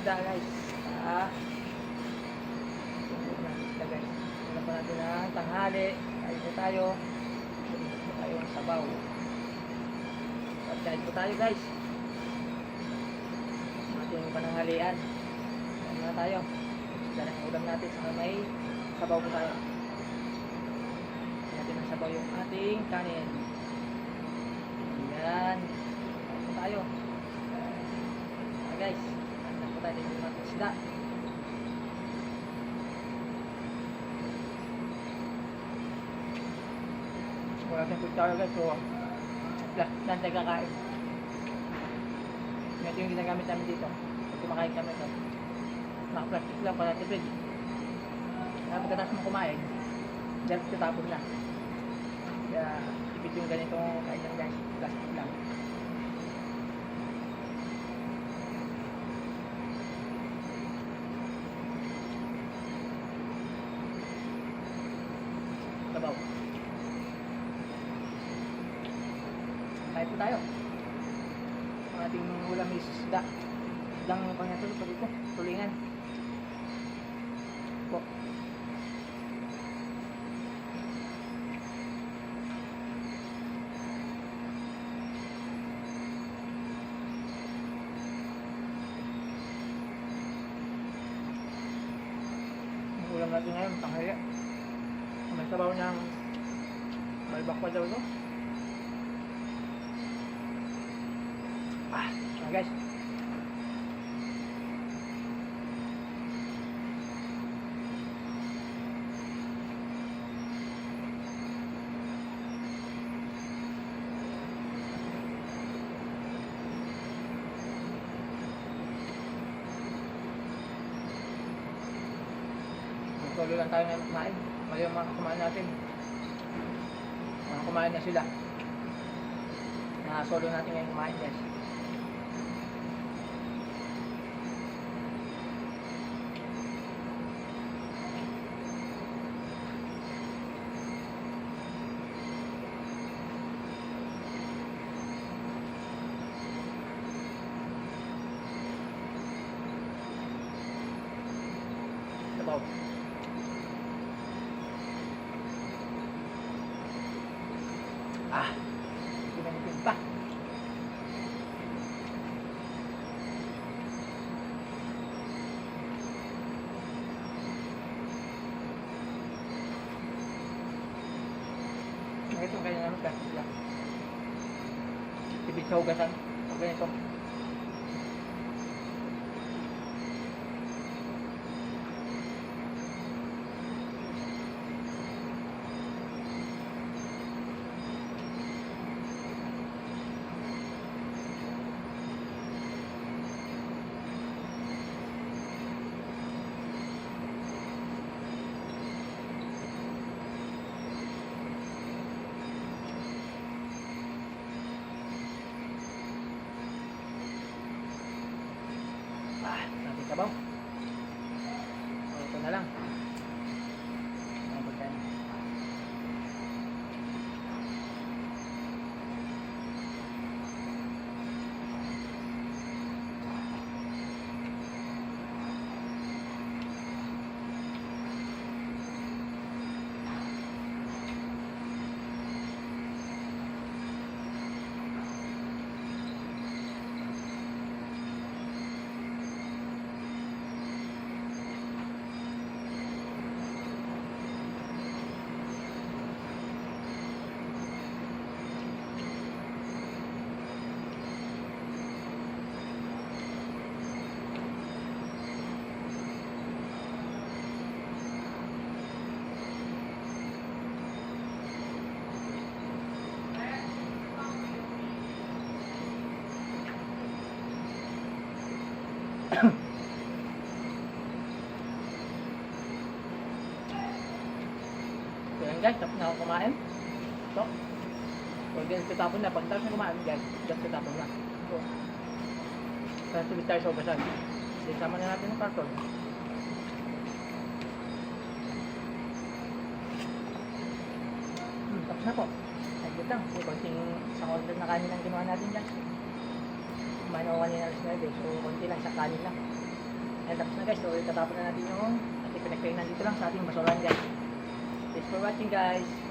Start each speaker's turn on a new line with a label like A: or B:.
A: isda guys. Ah. Tingnan natin isda guys. Wala pa natin ang tanghali. Kain po tayo. Tingnan po tayo ang sabaw. Pagkain po tayo guys. Ating pananghalian. Kain muna tayo. Isda na ulam natin sa may sabaw po tayo. Natin ang sabaw yung ating kanin. Ayan. Kain po tayo. Guys, ano po tayo dito ng isda. Wala tayong kutsara guys, so lang tayo kakain. Ito yung ginagamit namin dito. Pag kumakain kami ito. Naka-plastic lang para tipid. Kaya pagkatapos mo kumain, dahil tatapon na. Kaya tipid yung ganitong kain lang guys, plastic lang. Sabaw. Kain po tayo. Ang ating ulam is isda. Isdang pangyatul pa dito. Tulingan. Po. Ang ulam natin ngayon, tanghali. May sabaw niyang may bakwa daw ito. Ah, ah guys. Tuloy lang tayo ngayon kumain. Mali yung mga kumain natin. Mga kumain na sila. Na solo natin ngayon kumain guys. Sabaw. Ah, ginamitin pa. Ito ang kanya namin kasi sila. Tibig sa hugasan. Pag ganito. Ah, natin sabaw. O, ito na lang. Ang pagkain. So yan guys, tapos na ako kumain. So, so guys, tatapon na. Pag tapos na kumain guys, just tatapon na. So, sa tubig tayo sa ugasan. So, sama na natin ng karton. Hmm, tapos na po. Naglit lang. May konting isang order na kanin ang ginawa natin guys. Kumain ako kanina alas 9, so konti lang sa kanin lang. And tapos na guys, so itatapon na natin yung ating pinagkainan dito lang sa ating basurahan guys. Thanks for watching guys.